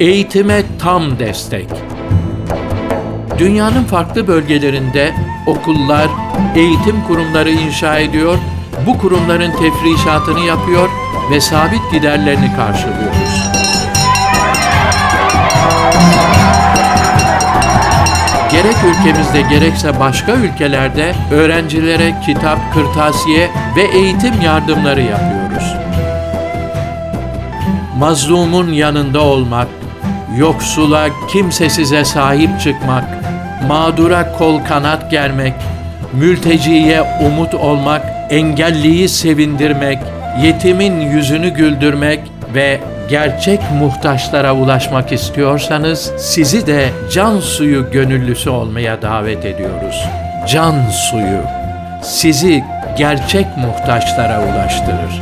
Eğitime tam destek. Dünyanın farklı bölgelerinde okullar, eğitim kurumları inşa ediyor, bu kurumların tefrişatını yapıyor ve sabit giderlerini karşılıyoruz. Gerek ülkemizde gerekse başka ülkelerde öğrencilere kitap, kırtasiye ve eğitim yardımları yapıyoruz. Mazlumun yanında olmak, yoksula, kimsesize sahip çıkmak, mağdura kol kanat germek, mülteciye umut olmak, engelliyi sevindirmek, yetimin yüzünü güldürmek ve gerçek muhtaçlara ulaşmak istiyorsanız sizi de can suyu gönüllüsü olmaya davet ediyoruz. Can suyu sizi gerçek muhtaçlara ulaştırır.